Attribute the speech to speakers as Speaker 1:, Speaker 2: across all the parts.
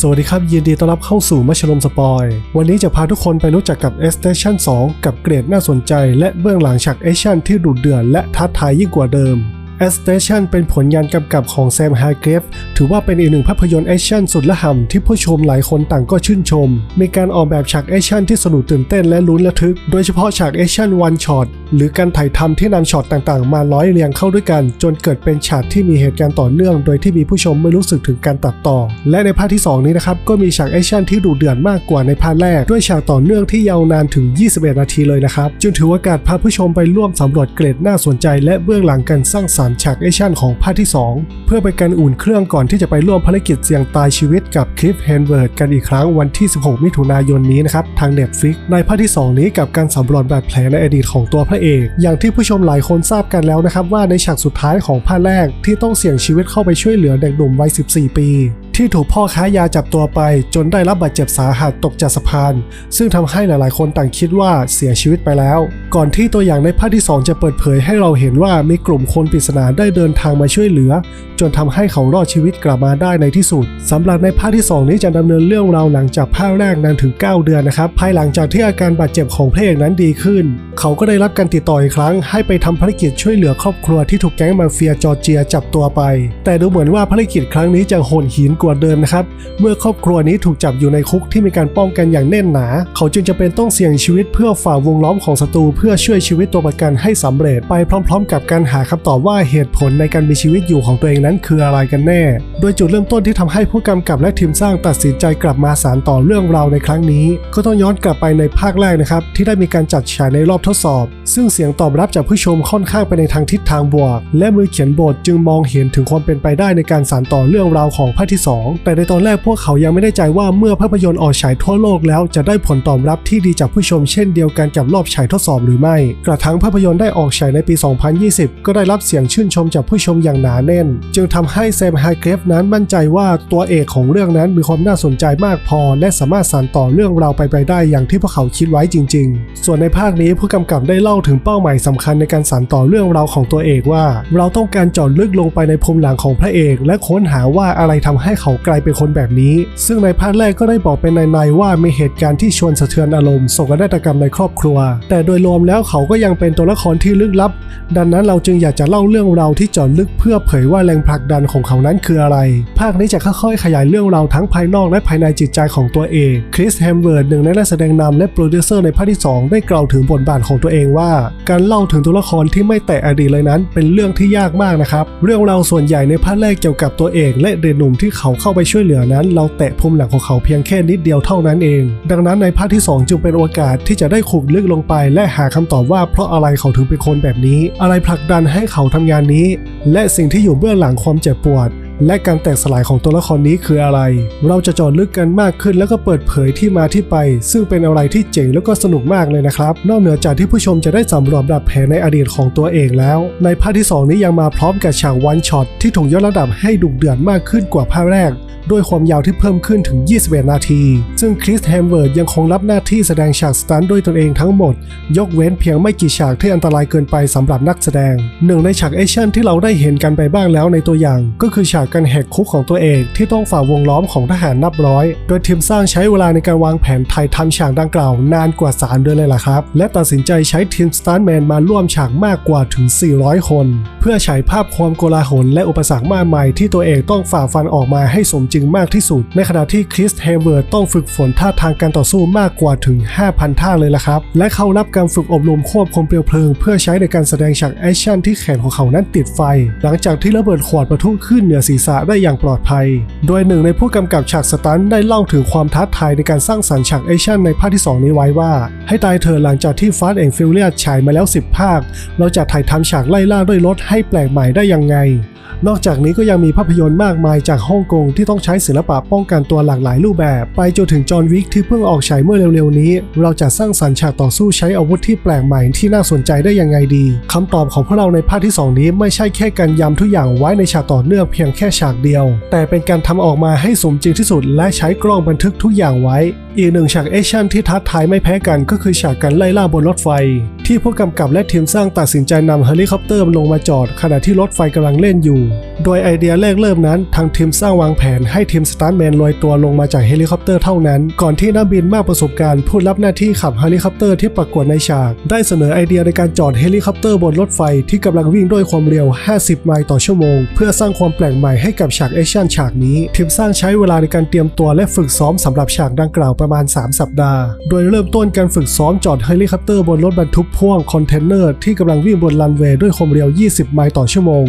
Speaker 1: สวัสดีครับ ยินดีต้อนรับเข้าสู่มัชลมสปอย วันนี้จะพาทุกคนไปรู้จักกับ S Station 2 กับเกรดน่าสนใจ และเบื้องหลังฉากแอคชั่นที่ดุเดือดและท้าทายยิ่งกว่าเดิม S Station เป็นผลงานกำกับของแซมฮาร์เกรฟถือว่าเป็นอีกหนึ่งภาพยนตร์แอคชั่นสุดละห่ำที่ผู้ชมหลายคนต่างก็ชื่นชม มีการออกแบบฉากแอคชั่นที่สนุกตื่นเต้นและลุ้นระทึก โดยเฉพาะฉากแอคชั่นวันช็อตหรือการถ่ายทำที่นำช็อตต่างๆ มาร้อยเรียงเข้าด้วยกัน จนเกิดเป็นฉากที่มีเหตุการณ์ต่อเนื่อง โดยที่มีผู้ชมไม่รู้สึกถึงการตัดต่อ และในภาคที่ 2 นี้นะครับก็มีฉากแอคชั่นที่ดุเดือดมากกว่าในภาคแรก ด้วยฉากต่อเนื่องที่ยาวนานถึง 21 นาทีเลยนะครับ จึงถือว่าการพาผู้ชมไปร่วมสำรวจเกรดน่าสนใจ และเบื้องหลังการสร้างสรรค์ฉากแอคชั่นของภาคที่ 2 เพื่อเป็นการอุ่นเครื่องก่อนที่จะไปร่วมภารกิจเสี่ยงตายชีวิตกับคลิฟแฮนเวิร์ดกันอีกครั้งวันที่ 16 มิถุนายนนี้นะครับ ทาง Netflix ในภาคที่ 2 นี้กับการสำรวจบาดแผลในอดีตของตัวพระเอก อย่างที่ผู้ชมหลายคนทราบกันแล้วนะครับว่าในฉากสุดท้ายของภาคแรกที่ต้องเสี่ยงชีวิตเข้าไปช่วยเหลือเด็กหนุ่มวัย 14 ปี ที่ถูกพ่อค้ายาจับตัวไป จนได้รับบาดเจ็บสาหัสตกจากสะพาน ซึ่งทำให้หลายๆ คนต่างคิดว่าเสียชีวิตไปแล้ว ก่อนที่ตัวอย่างในภาคที่ 2 จะเปิดเผยให้เราเห็นว่ามีกลุ่มคนปริศนาได้เดินทางมาช่วยเหลือ จนทำให้เขารอดชีวิตกลับมาได้ในที่สุดสำหรับในภาคที่ 2 นี้จะดำเนินเรื่องราวหลังจากภาคแรกนานถึง 9 เดือนนะครับภายหลังจากที่อาการบาดเจ็บของพระเอกนั้นดีขึ้น เขาก็ได้รับการติดต่ออีกครั้ง ให้ไปทำภารกิจช่วยเหลือครอบครัวที่ถูกแก๊งมาเฟียจอร์เจียจับตัวไป แต่ดูเหมือนว่าภารกิจครั้งนี้จะโหดหินกว่าเดิมนะครับ เมื่อครอบครัวนี้ถูกจับอยู่ในคุกที่มีการป้องกันอย่างแน่นหนา เขาจึงจะเป็นต้องเสี่ยงชีวิตเพื่อฝ่าวงล้อมของศัตรูเพื่อช่วยชีวิตตัวประกันให้สำเร็จไปพร้อม ๆ กับการหาคำตอบว่าเหตุผลในการมีชีวิตอยู่ของตัวเองนั้นคืออะไรกันแน่ ดยจุดเริ่มต้นที่ทำให้ผู้กำกับและทีมสร้างตัดสินใจกลับมาสานต่อเรื่องราวในครั้งนี้ ก็ต้องย้อนกลับไปในภาคแรกนะครับ ที่ได้มีการจัดฉายในรอบทดสอบ ซึ่งเสียงตอบรับจากผู้ชมค่อนข้างไปในทางทิศทางบวก และมือเขียนบทจึงมองเห็นถึงความเป็นไปได้ในการสานต่อเรื่องราวของภาคที่ 2 แต่ในตอนแรกพวกเขายังไม่ได้ใจว่าเมื่อภาพยนตร์ออกฉายทั่วโลกแล้วจะได้ผลตอบรับที่ดีจากผู้ชมเช่นเดียวกันกับรอบฉายทดสอบหรือไม่ กระทั่งภาพยนตร์ได้ออกฉายในปี 2020 ก็ได้รับเสียงชื่นชมจากผู้ชมอย่างหนาแน่น จึงทำให้แซมไฮเกรฟนนมั่นใจว่าตัวเอกของเรื่องนั้นมีความน่าสนใจมากพอ และสามารถสานต่อเรื่องราวไปไปได้อย่างที่พวกเขาคิดไว้จริง ๆ ส่วนในภาคนี้ผู้กำกับได้เล่าถึงเป้าหมายสำคัญในการสานต่อเรื่องราวของตัวเอกว่า เราต้องการเจาะลึกลงไปในภูมิหลังของพระเอก และค้นหาว่าอะไรทำให้เขากลายเป็นคนแบบนี้ ซึ่งในภาคแรกก็ได้บอกเป็นในๆว่ามีเหตุการณ์ที่ชวนสะเทือนอารมณ์โศกนาฏกรรมในครอบครัว แต่โดยรวมแล้วเขาก็ยังเป็นตัวละครที่ลึกลับ ดังนั้นเราจึงอยากจะเล่าเรื่องราวที่เจาะลึกเพื่อเผยว่าแรงผลักดันของเขานั้นคืออะไรภาคนี้จะค่อยๆ ขยายเรื่องราวทั้งภายนอกและภายในจิตใจของตัวเอง คริสแฮมเวิร์ดหนึ่งในนักแสดงนำและโปรดิวเซอร์ในภาคที่ 2 ได้กล่าวถึงบทบาทของตัวเองว่า การเล่าถึงตัวละครที่ไม่แตะอดีตเลยนั้น เป็นเรื่องที่ยากมากนะครับ เรื่องราวส่วนใหญ่ในภาคแรกเกี่ยวกับตัวเอกและเด็กหนุ่มที่เขาเข้าไปช่วยเหลือนั้น เราแตะภูมิหลังของเขาเพียงแค่นิดเดียวเท่านั้นเอง ดังนั้นในภาคที่ 2 จึงเป็นโอกาสที่จะได้ขุดลึกลงไปและหาคำตอบว่าเพราะอะไรเขาถึงเป็นคนแบบนี้ อะไรผลักดันให้เขาทำงานนี้ และสิ่งที่อยู่เบื้องหลังความเจ็บปวด และการแตกสลายของตัวละครนี้คืออะไร เราจะเจาะลึกกันมากขึ้นแล้วก็เปิดเผยที่มาที่ไป ซึ่งเป็นอะไรที่เจ๋งแล้วก็สนุกมากเลยนะครับ นอกเหนือจากที่ผู้ชมจะได้สำรวจบาดแผลในอดีตของตัวเองแล้ว ในภาคที่ 2 นี้ยังมาพร้อมกับฉากวันช็อตที่ถูกยกระดับให้ดุเดือดมากขึ้นกว่าภาคแรก ด้วยความยาวที่เพิ่มขึ้นถึง 21 นาที ซึ่งคริสแฮมเวิร์ดยังคงรับหน้าที่แสดงฉากสตันด้วยตนเองทั้งหมด ยกเว้นเพียงไม่กี่ฉากที่อันตรายเกินไปสำหรับนักแสดงหนึ่งในฉากแอคชั่นที่เราได้เห็นกันไปบ้างแล้วในตัวอย่าง ก็คือฉากการแหกคุกของตัวเอกที่ต้องฝ่าวงล้อมของทหารนับร้อย โดยทีมสร้างใช้เวลาในการวางแผนถ่ายทำฉากดังกล่าวนานกว่า 3 เดือนเลยล่ะครับ และตัดสินใจใช้ทีมสตาร์แมนมาร่วมฉากมากกว่าถึง 400 คน เพื่อฉายภาพความโกลาหลและอุปสรรคมากมายที่ตัวเอกต้องฝ่าฟันออกมาให้สมจริงมากที่สุด ในขณะที่คริสเฮเวิร์ดต้องฝึกฝนท่าทางการต่อสู้มากกว่าถึง 5,000 ท่าเลยล่ะครับ และเขารับการฝึกอบรมควบคุมเปลวเพลิง เพื่อใช้ในการแสดงฉากแอคชั่นที่แขนของเขานั้นติดไฟ หลังจากที่ระเบิดขวดประทุขึ้นเหนือศีรษะได้อย่างปลอดภัย โดยหนึ่งในผู้กำกับฉากสตันได้เล่าถึงความท้าทายในการสร้างสรรค์ฉากแอคชั่นในภาคที่ 2 นี้ไว้ว่า ให้ตายเถอะหลังจากที่ฟาสต์แอนฟิลเลียฉายมาแล้ว 10 ภาค เราจะถ่ายทำฉากไล่ล่าด้วยรถให้แปลกใหม่ได้ยังไง นอกจากนี้ก็ยังมีภาพยนตร์มากมายจากฮ่องกงที่ต้องใช้ศิลปะป้องกันตัวหลากหลายรูปแบบ ไปจนถึงจอห์นวิกที่เพิ่งออกฉายเมื่อเร็วๆนี้ เราจะสร้างสรรค์ฉากต่อสู้ใช้อาวุธที่แปลกใหม่ที่น่าสนใจได้ยังไงดีคำตอบของพวกเราในภาคที่ 2 นี้ไม่ใช่แค่การย้ำทุกอย่างไว้ในฉากต่อเนื่องเพียงแค่ฉากเดียว แต่เป็นการทำออกมาให้สมจริงที่สุด และใช้กล้องบันทึกทุกอย่างไว้ อีกหนึ่งฉากแอคชั่นที่ท้าทายไม่แพ้กันก็คือฉากการไล่ล่าบนรถไฟ ที่ผู้กำกับและทีมสร้างตัดสินใจนำเฮลิคอปเตอร์ลงมาจอด ขณะที่รถไฟกำลังเล่นอยู่โดยไอเดียแรกเริ่มนั้น ทางทีมสร้างวางแผนให้ทีมสตาร์แมนลอยตัวลงมาจากเฮลิคอปเตอร์เท่านั้น ก่อนที่นักบินมากประสบการณ์ผู้รับหน้าที่ขับเฮลิคอปเตอร์ที่ปรากฏในฉาก ได้เสนอไอเดียในการจอดเฮลิคอปเตอร์บนรถไฟที่กำลังวิ่งด้วยความเร็ว 50 ไมล์ต่อชั่วโมง เพื่อสร้างความแปลกใหม่ให้กับฉากแอคชั่นฉากนี้ ทีมสร้างใช้เวลาในการเตรียมตัวและฝึกซ้อมสำหรับฉากดังกล่าวประมาณ 3 สัปดาห์ โดยเริ่มต้นการฝึกซ้อมจอดเฮลิคอปเตอร์บนรถบรรทุกพ่วงคอนเทนเนอร์ที่กำลังวิ่งบนรันเวย์ด้วยความเร็ว 20 ไมล์ต่อชั่วโมง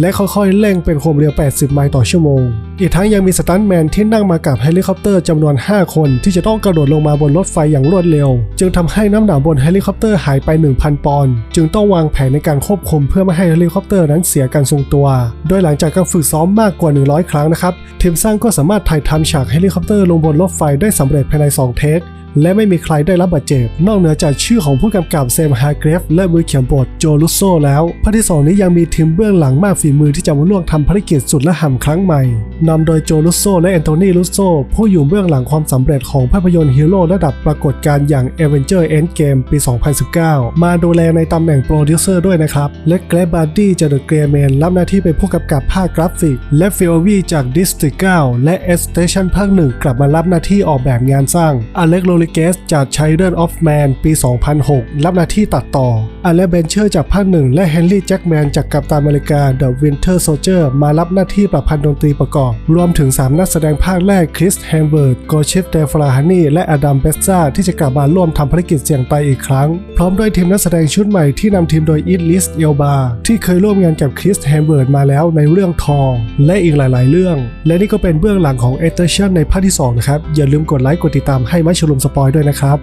Speaker 1: และค่อยๆเร่งเป็นความเร็ว 80 ไมล์ต่อชั่วโมง อีกทั้งยังมีสตันแมนที่นั่งมากับเฮลิคอปเตอร์จำนวน 5 คนที่จะต้องกระโดดลงมาบนรถไฟอย่างรวดเร็ว จึงทำให้น้ำหนักบนเฮลิคอปเตอร์หายไป 1,000 ปอนด์จึงต้องวางแผนในการควบคุมเพื่อไม่ให้เฮลิคอปเตอร์นั้นเสียการทรงตัว โดยหลังจากการฝึกซ้อมมากกว่า 100 ครั้งนะครับทีมสร้างก็สามารถถ่ายทำฉากเฮลิคอปเตอร์ลงบนรถไฟได้สำเร็จภายใน 2 เทคและไม่มีใครได้รับบาดเจ็บ นอกเหนือจากชื่อของผู้กำกับเซมฮาร์เกรฟและมือเขียนบทโจลุสโซแล้วภาคที่ 2 นี้ยังมีทีมเบื้องหลังมากฝีมือที่จะมาร่วมทำภารกิจสุดละห่ำครั้งใหม่นำโดยโจลุสโซและแอนโทนีลุสโซผู้อยู่เบื้องหลังความสำเร็จของภาพยนตร์ฮีโร่ระดับปรากฏการ์อย่าง a v e n g e r Endgame ปี 2019 มาดูแลในตำแหน่งโปรดิวเซอร์ด้วยนะครับ และเกรบาร์ดี้จากเดอะเกรเมนรับหน้าที่เป็นผู้กำกับภาคกราฟิก และฟิโอวีจาก District 9 และ S Station ภาคหนึ่งกลับมารับหน้าที่ออกแบบงานสร้างอเล็กโรลิเกสจาก Children of Man ปี 2006 รับหน้าที่ตัดต่ออเลเบนเชอร์จากภาคหนึ่งและเฮนรี่แจ็กแมนจากกัปตันอเมริกา The Winter Soldier มารับหน้าที่ประพันธ์ดนตรีประกอบรวมถึง 3 นักแสดงภาคแรกคริสแฮมเบิร์ตโกชิฟเดฟลาฮานีและอดัมเบสซาที่จะกลับมาร่วมทำภารกิจเสี่ยงตายอีกครั้ง พร้อมด้วยทีมนักแสดงชุดใหม่ที่นำทีมโดยอีดลิสเอลบาที่เคยร่วมงานกับคริสแฮมเบิร์ตมาแล้วในเรื่องทอและอีกหลาย ๆ เรื่อง และนี่ก็เป็นเบื้องหลังของเอเตอร์ชันในภาคที่2นะครับอย่าลืมกดไลค์กดติดตามให้ม่ชลุมสปอยด้วยนะครับ